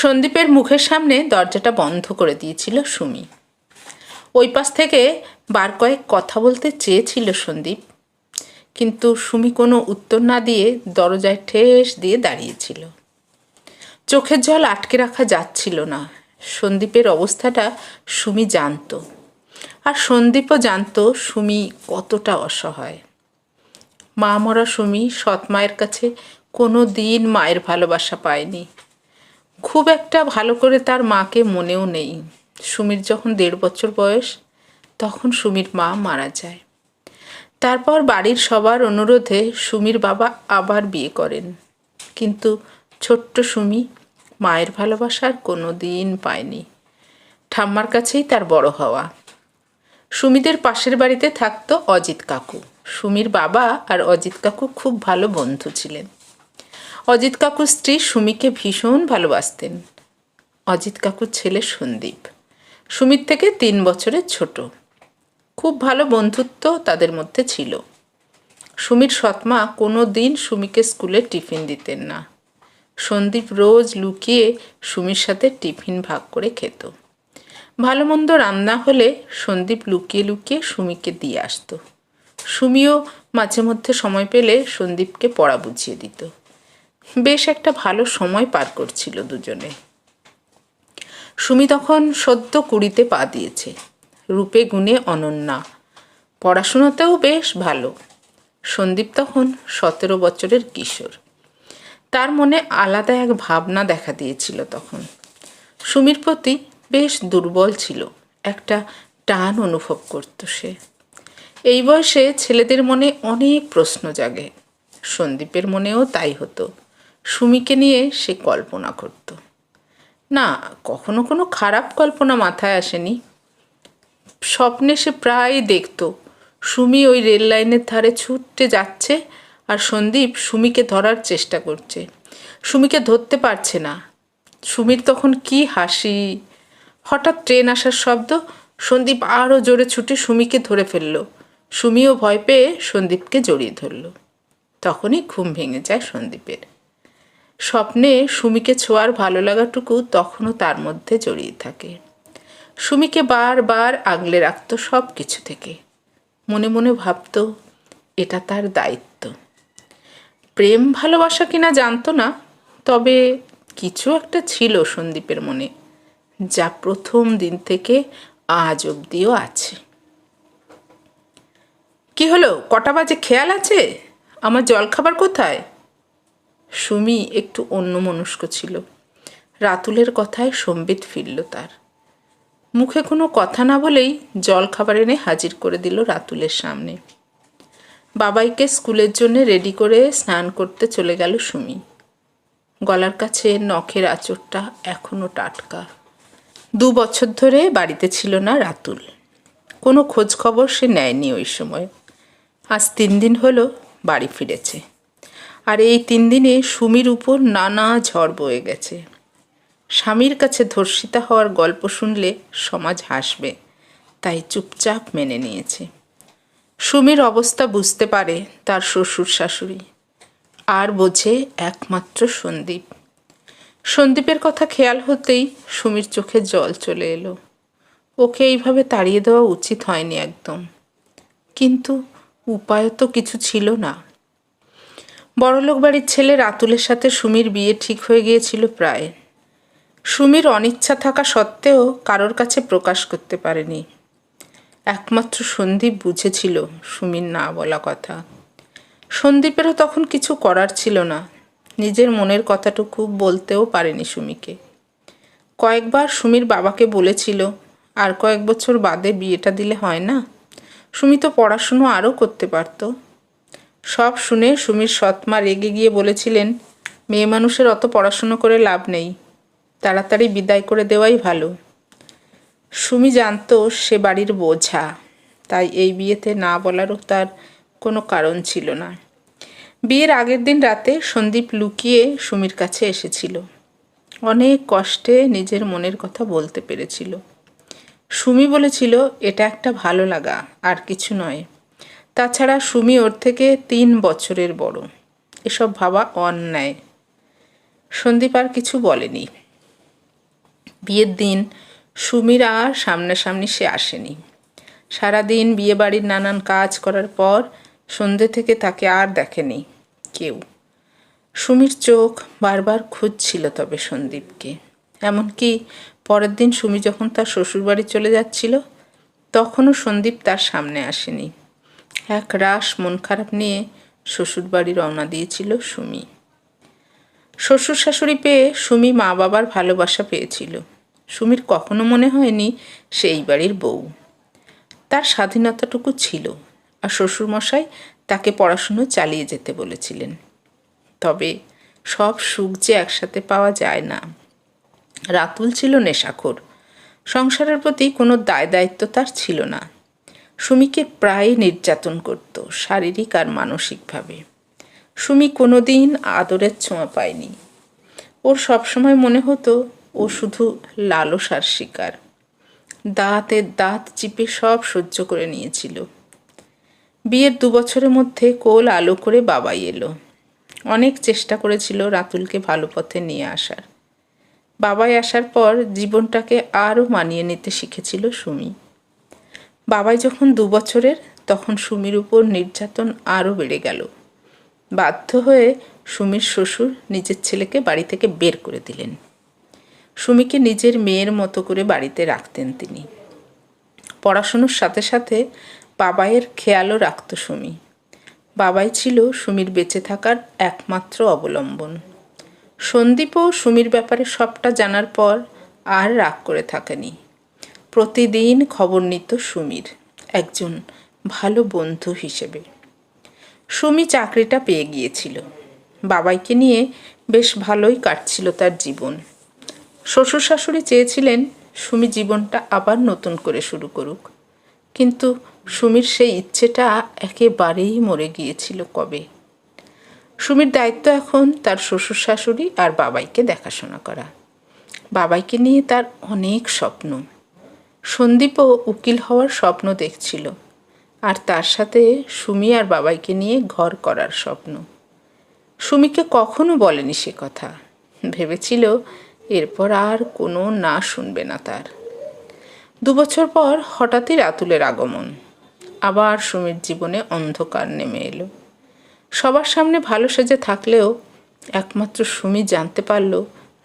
সন্দীপের মুখের সামনে দরজাটা বন্ধ করে দিয়েছিল সুমি। ওই পাশ থেকে বার কয়েক কথা বলতে চেয়েছিল সন্দীপ, কিন্তু সুমি কোনো উত্তর না দিয়ে দরজায় ঠেস দিয়ে দাঁড়িয়েছিল। চোখের জল আটকে রাখা যাচ্ছিল না। সন্দীপের অবস্থাটা সুমি জানতো, আর সন্দীপও জানতো সুমি কতটা অসহায়। মা মরা সুমি সৎ মায়ের কাছে কোনো দিন মায়ের ভালোবাসা পায়নি। খুব একটা ভালো করে তার মাকে মনেও নেই। সুমির যখন দেড় বছর বয়স, তখন সুমির মা মারা যায়। তারপর বাড়ির সবার অনুরোধে সুমির বাবা আবার বিয়ে করেন। কিন্তু ছোট্ট সুমি মায়ের ভালোবাসার কোনো দিন পায়নি। ঠাম্মার কাছেই তার বড় হওয়া। সুমিদের পাশের বাড়িতে থাকতো অজিত কাকু। সুমির বাবা আর অজিত কাকু খুব ভালো বন্ধু ছিলেন। অজিত কাকুর স্ত্রী সুমিকে ভীষণ ভালোবাসতেন। অজিত কাকুর ছেলে সন্দীপ। সুমির থেকে তিন বছরের ছোট। খুব ভালো বন্ধুত্ব তাদের মধ্যে ছিল। সুমির সৎমা কোনো দিন সুমিকে স্কুলে টিফিন দিতেন না। সন্দীপ রোজ লুকিয়ে সুমির সাথে টিফিন ভাগ করে খেত। ভালো মন্দ রান্না হলে সন্দীপ লুকিয়ে লুকিয়ে সুমিকে দিয়ে আসতো। সুমিও মাঝে মধ্যে সময় পেলে সন্দীপকে পড়া বুঝিয়ে দিত। বেশ একটা ভালো সময় পার করছিল দুজনে। সুমি তখন সদ্য কুড়িতে পা দিয়েছে। রূপে গুণে অনন্যা। পড়াশোনাতেও বেশ ভালো। সন্দীপ তখন সতেরো বছরের কিশোর। তার মনে আলাদা এক ভাবনা দেখা দিয়েছিল তখন। সুমির প্রতি বেশ দুর্বল ছিল। একটা টান অনুভব করত সে। এই বয়সে ছেলেদের মনে অনেক প্রশ্ন জাগে। সন্দীপের মনেও তাই হতো। সুমিকে নিয়ে সে কল্পনা করত। না, কখনো কোনো খারাপ কল্পনা মাথায় আসেনি। স্বপ্নে সে প্রায় দেখত, সুমি ওই রেল লাইনের ধারে ছুটতে যাচ্ছে আর সন্দীপ সুমিকে ধরার চেষ্টা করছে। সুমিকে ধরতে পারছে না। সুমির তখন কি হাসি। হঠাৎ ট্রেন আসার শব্দ, সন্দীপ আরও জোরে ছুটে সুমিকে ধরে ফেলল। সুমিও ভয় পেয়ে সন্দীপকে জড়িয়ে ধরল। তখনই ঘুম ভেঙে যায় সন্দীপের। স্বপ্নে সুমিকে ছোঁয়ার ভালো লাগাটুকু তখনও তার মধ্যে জড়িয়ে থাকে। সুমিকে বারবার আগলে রাখত সব কিছু থেকে। মনে মনে ভাবত, এটা তার দায়িত্ব। প্রেম ভালোবাসা কিনা জানতো না, তবে কিছু একটা ছিল সন্দীপের মনে, যা প্রথম দিন থেকে আজ অবধিও আছে। কি হলো? কটা বাজে? খেয়াল আছে? আমার জলখাবার কোথায়? সুমি একটু অন্যমনস্ক ছিল। রাতুলের কথায় সম্বিত ফিরল তার। মুখে কোনো কথা না বলেই জল খাবার এনে হাজির করে দিল রাতুলের সামনে। বাবাইকে স্কুলের জন্য রেডি করে স্নান করতে চলে গেল সুমি। গলার কাছে নখের আঁচড়টা এখনও টাটকা। দু বছর ধরে বাড়িতে ছিল না রাতুল। কোনো খোঁজ খবর সে নেয়নি ওই সময়। আজ তিন দিন হলো বাড়ি ফিরেছে। আর এই তিন দিনে সুমির উপর নানা ঝড় বয়ে গেছে। স্বামীর কাছে ধর্ষিতা হওয়ার গল্প শুনলে সমাজ হাসবে, তাই চুপচাপ মেনে নিয়েছে। সুমির অবস্থা বুঝতে পারে তার শ্বশুর শাশুড়ি। আর বোঝে একমাত্র সন্দীপ। সন্দীপের কথা খেয়াল হতেই সুমির চোখে জল চলে এলো। ওকে এইভাবে তাড়িয়ে দেওয়া উচিত হয়নি একদম। কিন্তু উপায় তো কিছু ছিল না। বড়লোক বাড়ির ছেলে রাতুলের সাথে সুমির বিয়ে ঠিক হয়ে গিয়েছিল প্রায়। সুমির অনিচ্ছা থাকা সত্ত্বেও কারোর কাছে প্রকাশ করতে পারেনি। একমাত্র সন্দীপ বুঝেছিল সুমির না বলা কথা। সন্দীপেরও তখন কিছু করার ছিল না। নিজের মনের কথাটুকু বলতেও পারেনি সুমিকে। কয়েকবার সুমির বাবাকে বলেছিল, আর কয়েক বছর বাদে বিয়েটা দিলে হয় না? সুমি তো পড়াশুনো আরও করতে পারত। সব শুনে সুমির সৎমা রেগে গিয়ে বলেছিলেন, মেয়ে মানুষের অত পড়াশুনো করে লাভ নেই, তাড়াতাড়ি বিদায় করে দেওয়াই ভালো সুমি জানত সে বাড়ির বোঝা, তাই এই বিয়েতে না বলারও তার কোনো কারণ ছিল না। বিয়ের আগের দিন রাতে সন্দীপ লুকিয়ে সুমির কাছে এসেছিল। অনেক কষ্টে নিজের মনের কথা বলতে পেরেছিল। সুমি বলেছিল, এটা একটা ভালো লাগা, আর কিছু নয়। তাছাড়া সুমি ওর থেকে তিন বছরের বড়। এসব ভাবা অন্যায়। সন্দীপ আর কিছু বলেনি। বিয়ের দিন সুমির আর সামনাসামনি সে আসেনি। সারাদিন বিয়েবাড়ির নানান কাজ করার পর সন্ধে থেকে তাকে আর দেখেনি কেউ। সুমির চোখ বারবার খুঁজছিল তবে সন্দীপকে। এমনকি পরের দিন সুমি যখন তার শ্বশুরবাড়ি চলে যাচ্ছিল, তখনও সন্দীপ তার সামনে আসেনি। এক রাস মন খারাপ নিয়ে শ্বশুরবাড়ি রওনা দিয়েছিল সুমি। শ্বশুর শাশুড়ি পেয়ে সুমি মা বাবার ভালোবাসা পেয়েছিল। সুমির কখনো মনে হয়নি সে এই বাড়ির বউ। তার স্বাধীনতাটুকু ছিল আর শ্বশুরমশাই তাকে পড়াশুনো চালিয়ে যেতে বলেছিলেন। তবে সব সুখ যে একসাথে পাওয়া যায় না। রাতুল ছিল নেশাখোর। সংসারের প্রতি কোনো দায় দায়িত্ব তার ছিল না। সুমিকে প্রায় নির্যাতন করত, শারীরিক আর মানসিকভাবে। সুমি কোনো দিন আদরের ছোঁয়া পায়নি। ওর সবসময় মনে হতো ও শুধু লালসার শিকার। দাঁতে দাঁত চিপে সব সহ্য করে নিয়েছিল। বিয়ের দু বছরের মধ্যে কোল আলো করে বাবাই এলো। অনেক চেষ্টা করেছিল রাতুলকে ভালো পথে নিয়ে আসার। বাবাই আসার পর জীবনটাকে আরও মানিয়ে নিতে শিখেছিল সুমি। বাবাই যখন দু বছরের, তখন সুমির উপর নির্যাতন আরও বেড়ে গেল। বাধ্য হয়ে সুমির শ্বশুর নিজের ছেলেকে বাড়ি থেকে বের করে দিলেন। সুমিকে নিজের মেয়ের মতো করে বাড়িতে রাখতেন তিনি। পড়াশুনোর সাথে সাথে বাবাইয়ের খেয়ালও রাখত সুমি। বাবাই ছিল সুমির বেঁচে থাকার একমাত্র অবলম্বন। সন্দীপও সুমির ব্যাপারে সবটা জানার পর আর রাগ করে থাকেনি। প্রতিদিন খবর নিত সুমির, একজন ভালো বন্ধু হিসেবে। সুমি চাকরিটা পেয়ে গিয়েছিল। বাবাইকে নিয়ে বেশ ভালোই কাটছিল তার জীবন। শ্বশুর শাশুড়ি চেয়েছিলেন সুমি জীবনটা আবার নতুন করে শুরু করুক। কিন্তু সুমির সেই ইচ্ছেটা একেবারেই মরে গিয়েছিল কবে? সুমির দায়িত্ব এখন তার শ্বশুর শাশুড়ি আর বাবাইকে দেখাশোনা করা। বাবাইকে নিয়ে তার অনেক স্বপ্ন। সন্দীপও উকিল হওয়ার স্বপ্ন দেখছিল, আর তার সাথে সুমি আর বাবাইকে নিয়ে ঘর করার স্বপ্ন। সুমিকে কখনো বলেনি সে কথা। ভেবেছিল এরপর আর কোনো না শুনবে না তার। দু বছর পর হঠাৎই রাতুলের আগমন। আবার সুমির জীবনে অন্ধকার নেমে এলো। সবার সামনে ভালো সেজে থাকলেও একমাত্র সুমি জানতে পারল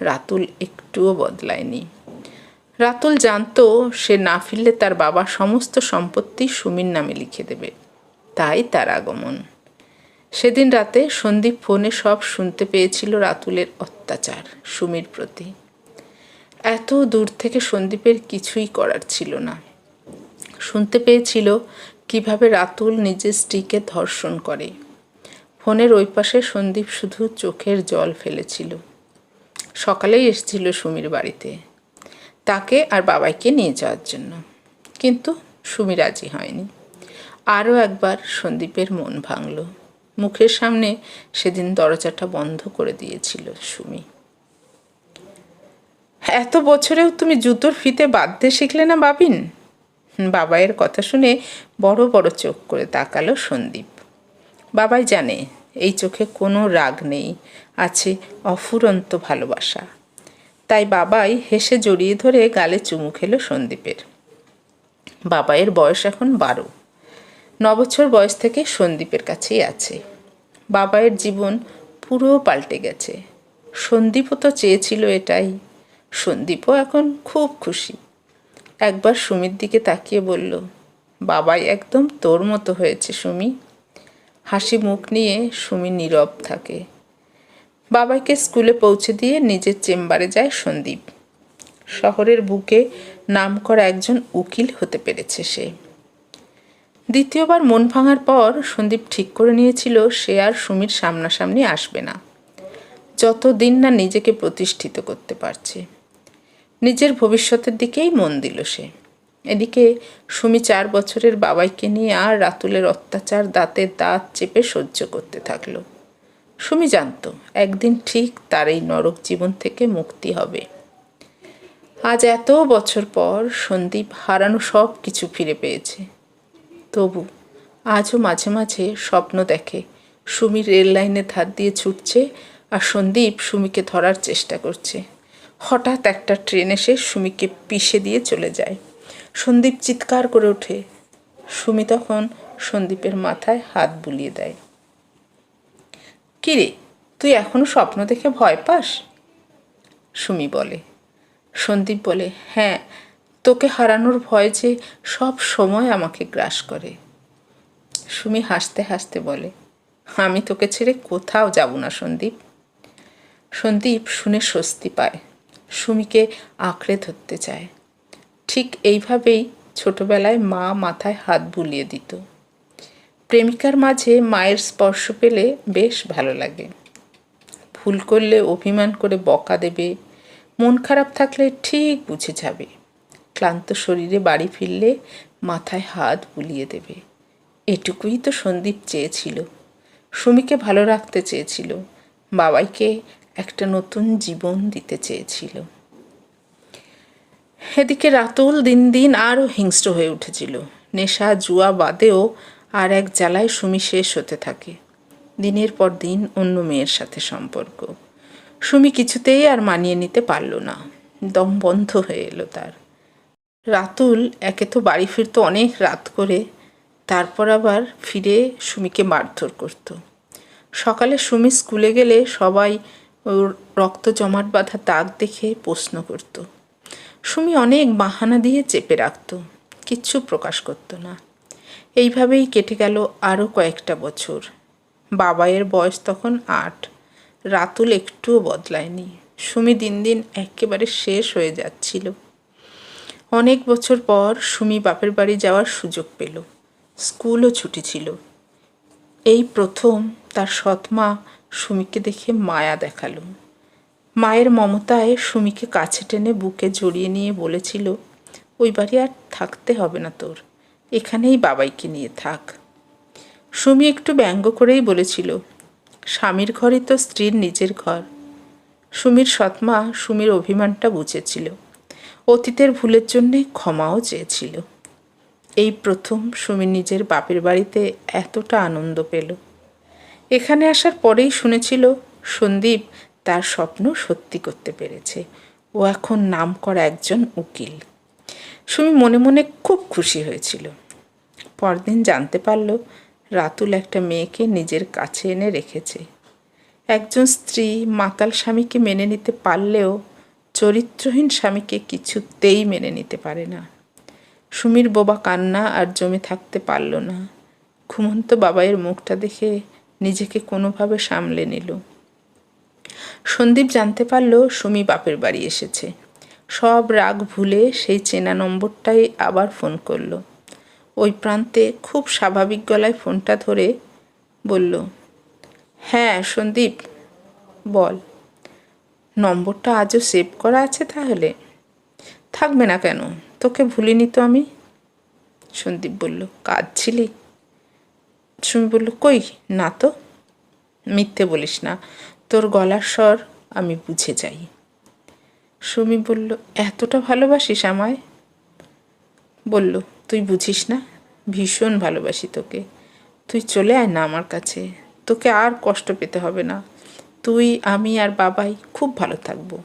রাতুল একটুও বদলায়নি। রাতুল জানতো সে না ফিরলে তার বাবা সমস্ত সম্পত্তি সুমির নামে লিখে দেবে। তাই তার আগমন। সেদিন রাতে সন্দীপ ফোনে সব শুনতে পেয়েছিল রাতুলের অত্যাচার সুমির প্রতি। এত দূর থেকে সন্দীপের কিছুই করার ছিল না। শুনতে পেয়েছিল কীভাবে রাতুল নিজের স্ত্রীকে ধর্ষণ করে। ফোনের ওই পাশে সন্দীপ শুধু চোখের জল ফেলেছিল। সকালেই এসেছিল সুমির বাড়িতে। তাকে আর বাবাইকে নিয়ে যাওয়ার জন্য। কিন্তু সুমি রাজি হয়নি। আরও একবার সন্দীপের মন ভাঙল। মুখের সামনে সেদিন দরজাটা বন্ধ করে দিয়েছিল সুমি। এত বছরেও তুমি জুতোর ফিতে বাঁধতে শিখলে না বাবিন? বাবাইয়ের কথা শুনে বড় বড় চোখ করে তাকালো সন্দীপ। বাবাই জানে, এই চোখে কোনো রাগ নেই। আছে অফুরন্ত ভালোবাসা। তাই বাবাই হেসে জড়িয়ে ধরে গালে চুমু খেল সন্দীপের। বাবাইয়ের বয়স এখন বারো। নবছর বয়স থেকে সন্দীপের কাছেই আছে। বাবাইয়ের জীবন পুরো পাল্টে গেছে। সন্দীপও তো চেয়েছিল এটাই। সন্দীপও এখন খুব খুশি। একবার সুমির দিকে তাকিয়ে বলল, বাবাই একদম তোর মতো হয়েছে সুমি। হাসি মুখ নিয়ে সুমি নীরব থাকে। বাবাইকে স্কুলে পৌঁছে দিয়ে নিজের চেম্বারে যায় সন্দীপ। শহরের বুকে নাম করা একজন উকিল হতে পেরেছে সে। দ্বিতীয়বার মন ভাঙার পর সন্দীপ ঠিক করে নিয়েছিল সে আর সুমির সামনাসামনি আসবে না। যতদিন না নিজেকে প্রতিষ্ঠিত করতে পারছে। নিজের ভবিষ্যতের দিকেই মন দিল সে। এদিকে সুমি চার বছরের বাবাইকে নিয়ে আর রাতুলের অত্যাচার দাঁতের দাঁত চেপে সহ্য করতে থাকল। সুমি জানত, একদিন ঠিক তার এই নরক জীবন থেকে মুক্তি হবে। আজ এত বছর পর সন্দীপ হারানো সব কিছু ফিরে পেয়েছে। তবু আজও মাঝে মাঝে স্বপ্ন দেখে সুমি রেল লাইনে ধার দিয়ে ছুটছে আর সন্দীপ সুমিকে ধরার চেষ্টা করছে। হঠাৎ একটা ট্রেন এসে সুমিকে পিষে দিয়ে চলে যায়। সন্দীপ চিৎকার করে ওঠে। সুমি তখন সন্দীপের মাথায় হাত বুলিয়ে দেয়। কিরে, তুই এখনও স্বপ্ন দেখে ভয় পাস? সুমি বলে। সন্দীপ বলে হ্যাঁ তোকে হারানোর ভয় যে সব সময় আমাকে গ্রাস করে। সুমি হাসতে হাসতে বলে, আমি তোকে ছেড়ে কোথাও যাব না সন্দীপ। সন্দীপ শুনে স্বস্তি পায়, সুমিকে আঁকড়ে ধরতে চায়। ঠিক এইভাবেই ছোটবেলায় মা মাথায় হাত বুলিয়ে দিত। প্রেমিকার মাঝে মায়ের স্পর্শ পেলে বেশ ভালো লাগে। ভুল করলে অভিমান করে বকা দেবে, মন খারাপ থাকলে ঠিক বুঝে যাবে। ক্লান্ত শরীরে বাড়ি ফিরলে মাথায় হাত বুলিয়ে দেবে। এটুকুই তো সন্দীপ চেয়েছিল। সুমিকে ভালো রাখতে চেয়েছিল। বাবাইকে একটা নতুন জীবন দিতে চেয়েছিল। এদিকে রাতুল দিন দিন আরও হিংস্র হয়ে উঠেছিল। নেশা, জুয়া বাদেও আর এক জ্বালায় সুমি শেষ হতে থাকে। দিনের পর দিন অন্য মেয়ের সাথে সম্পর্ক। সুমি কিছুতেই আর মানিয়ে নিতে পারল না। দম বন্ধ হয়ে এলো তার। রাতুল, একে তো বাড়ি ফিরতো অনেক রাত করে, তারপর আবার ফিরে সুমিকে মারধর করত। সকালে সুমি স্কুলে গেলে সবাই ওর রক্ত জমাট বাঁধা দাগ দেখে প্রশ্ন করত। সুমি অনেক বাহানা দিয়ে চেপে রাখত, কিচ্ছু প্রকাশ করতো না। এইভাবেই কেটে গেল আরও কয়েকটা বছর। বাবায়ের বয়স তখন আট। রাতুল একটুও বদলায়নি। সুমি দিন দিন একেবারে শেষ হয়ে যাচ্ছিল। অনেক বছর পর সুমি বাপের বাড়ি যাওয়ার সুযোগ পেল। স্কুলও ছুটি ছিল। এই প্রথম তার সৎমা সুমিকে দেখে মায়া দেখাল। মায়ের মমতায় সুমিকে কাছে টেনে বুকে জড়িয়ে নিয়ে বলেছিল, ওই বাড়ি আর থাকতে হবে না তোর। এখানেই বাবাইকে নিয়ে থাক। সুমি একটু ব্যঙ্গ করেই বলেছিল, স্বামীর ঘরই তো স্ত্রীর নিজের ঘর। সুমির সৎমা সুমির অভিমানটা বুঝেছিল, অতীতের ভুলের জন্যে ক্ষমাও চেয়েছিল। এই প্রথম সুমি নিজের বাপের বাড়িতে এতটা আনন্দ পেল। এখানে আসার পরেই শুনেছিল, সন্দীপ তার স্বপ্ন সত্যি করতে পেরেছে। ও এখন নাম করা একজন উকিল। সুমি মনে মনে খুব খুশি হয়েছিল। পরদিন জানতে পারল, রাতুল একটা মেয়েকে নিজের কাছে এনে রেখেছে। একজন স্ত্রী মাতাল স্বামীকে মেনে নিতে পারলেও চরিত্রহীন স্বামীকে কিছুতেই মেনে নিতে পারে না। সুমির বোবা কান্না আর জমে থাকতে পারল না। ঘুমন্ত বাবাইয়ের মুখটা দেখে নিজেকে কোনোভাবে সামলে নিল। সন্দীপ জানতে পারল, সুমি বাপের বাড়ি এসেছে। সব রাগ ভুলে সেই চেনা নম্বরটাই আবার ফোন করল। ওই প্রান্তে খুব স্বাভাবিক গলায় ফোনটা ধরে বলল হ্যাঁ সন্দীপ, বল। নম্বরটা আজও সেভ করা আছে তাহলে? থাকবে না কেন? তোকে ভুলিনি তো আমি? সন্দীপ বলল কাজ ছিলি সুমি বলল, কই? না তো। মিথ্যে বলিস না। তোর গলার স্বর আমি বুঝে যাই। সুমি বলল, এতটা ভালোবাসিস আমায়? বলল, তুই বুঝিস না, ভীষণ ভালোবাসি তোকে। তুই চলে আয় না আমার কাছে। তোকে আর কষ্ট পেতে হবে না। তুই, আমি আর বাবাই খুব ভালো থাকব।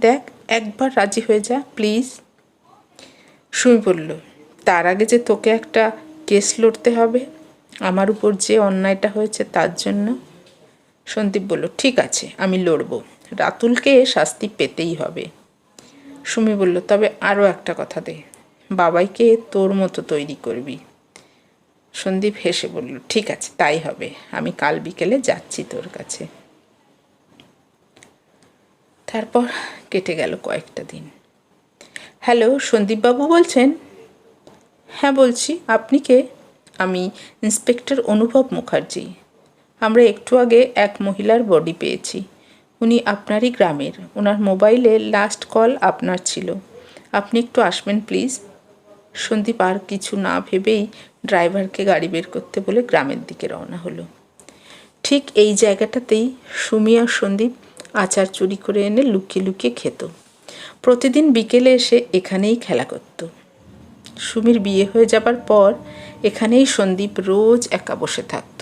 দেখ, একবার রাজি হয়ে যা, প্লিজ। সুমি বলল, তার আগে যে তোকে একটা কেস লড়তে হবে, আমার উপর যে অন্যায়টা হয়েছে তার জন্য? সন্দীপ বলল, ঠিক আছে, আমি লড়ব। রাতুলকে শাস্তি পেতেই হবে। সুমি বলল, তবে আরও একটা কথা দে। বাবাইকে তোর মতো তৈরি করবি। সন্দীপ হেসে বলল, ঠিক আছে, তাই হবে। আমি কাল বিকেলে যাচ্ছি তোর কাছে। তারপর কেটে গেল কয়েকটা দিন। হ্যালো, সন্দীপবাবু বলছেন? হ্যাঁ বলছি। আপনি কে? আমি ইন্সপেক্টর অনুভব মুখার্জি। আমরা একটু আগে এক মহিলার বডি পেয়েছি। উনি আপনারই গ্রামের। ওনার মোবাইলে লাস্ট কল আপনার ছিল। আপনি একটু আসবেন প্লিজ সন্দীপ আর কিছু না ভেবেই ড্রাইভারকে গাড়ি বের করতে বলে গ্রামের দিকে রওনা হলো। ঠিক এই জায়গাটাতেই সুমি আর সন্দীপ আচার চুরি করে এনে লুকিয়ে লুকিয়ে খেত। প্রতিদিন বিকেলে এসে এখানেই খেলা করত। সুমির বিয়ে হয়ে যাবার পর এখানেই সন্দীপ রোজ একা বসে থাকত।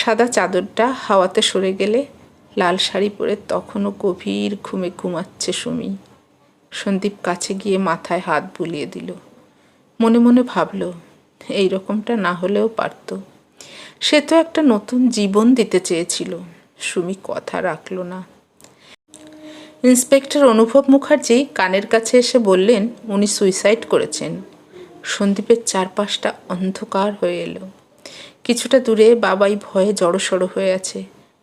সাদা চাদরটা হাওয়াতে সরে গেলে লাল শাড়ি পরে তখনও গভীর ঘুমে ঘুমাচ্ছে সুমি। সন্দীপ কাছে গিয়ে মাথায় হাত বুলিয়ে দিল। মনে মনে ভাবল, এই রকমটা না হলেও পারত। সে তো একটা নতুন জীবন দিতে চেয়েছিল, সুমি কথা রাখল না। ইন্সপেক্টর অনুভব মুখার্জি কানের কাছে এসে বললেন, উনি সুইসাইড করেছেন। সন্দীপের চারপাশটা অন্ধকার হয়ে এলো। কিছুটা দূরে বাবাই ভয়ে জড়সড় হয়ে আছে।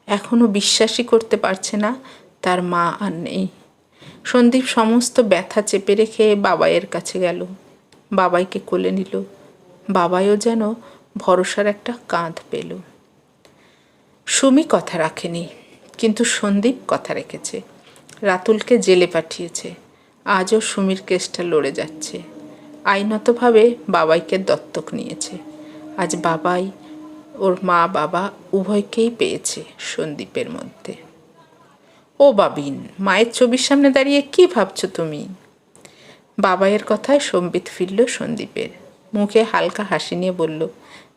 এখনও বিশ্বাসই করতে পারছে না, তার মা আর নেই। সন্দীপ সমস্ত ব্যথা চেপে রেখে বাবাইয়ের কাছে গেল। বাবাইকে কোলে নিল। বাবাইও যেন ভরসার একটা কাঁধ পেল। সুমি কথা রাখেনি, কিন্তু সন্দীপ কথা রেখেছে। রাতুলকে জেলে পাঠিয়েছে। আজও সুমির কেসটা লড়ে যাচ্ছে। আইনতভাবে বাবাইকে দত্তক নিয়েছে। আজ বাবাই ওর মা বাবা উভয়কেই পেয়েছে সন্দীপের মধ্যে। ও বাবিন, মায়ের ছবির সামনে দাঁড়িয়ে কি ভাবছ তুমি? বাবাইয়ের কথায় সম্বিত ফিরল সন্দীপের। মুখে হালকা হাসি নিয়ে বলল,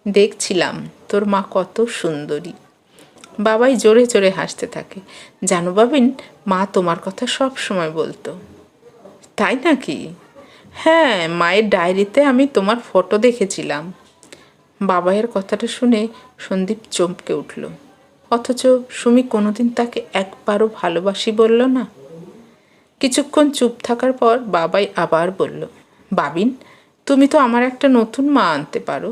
দেখছিলাম, তোর মা কত সুন্দরী। বাবাই জোরে জোরে হাসতে থাকে। জানো বাবিন, মা তোমার কথা সব সময় বলতো। তাই নাকি? হ্যাঁ মায়ের ডায়েরিতে আমি তোমার ফটো দেখেছিলাম। বাবাইয়ের কথাটা শুনে সন্দীপ চমকে উঠল। অথচ সুমি কোনোদিন তাকে একবারও ভালোবাসি বলল না। কিছুক্ষণ চুপ থাকার পর বাবাই আবার বলল, বাবিন, তুমি তো আমার একটা নতুন মা আনতে পারো।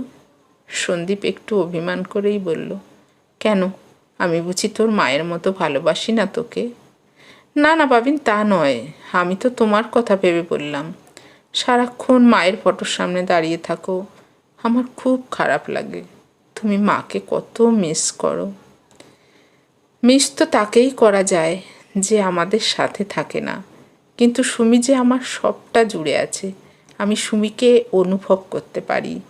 সন্দীপ একটু অভিমান করেই বলল, কেন? আমি বুঝি তোর মায়ের মতো ভালোবাসি না তোকে? না না বাবিন, তা নয়। আমি তো তোমার কথা ভেবে বললাম। সারাক্ষণ মায়ের ফটোর সামনে দাঁড়িয়ে থাকো। আমার খুব খারাপ লাগে। তুমি মাকে কত মিস করো। মিস তো তাকেই করা যায় যে আমাদের সাথে থাকে না। কিন্তু সুমি যে আমার সবটা জুড়ে আছে, আমি সুমিকে অনুভব করতে পারি।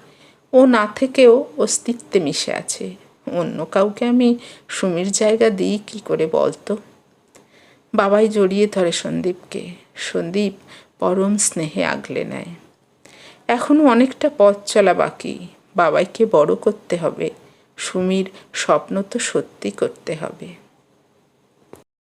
ও না থেকেও অস্তিত্বে মিশে আছে। অন্য কাউকে আমি সুমির জায়গা দিই কী করে বলতো? বাবাই জড়িয়ে ধরে সন্দীপকে। সন্দীপ পরম স্নেহে আগলে নেয়। এখনও অনেকটা পথ চলা বাকি। বাবাইকে বড় করতে হবে। সুমির স্বপ্ন তো সত্যি করতে হবে।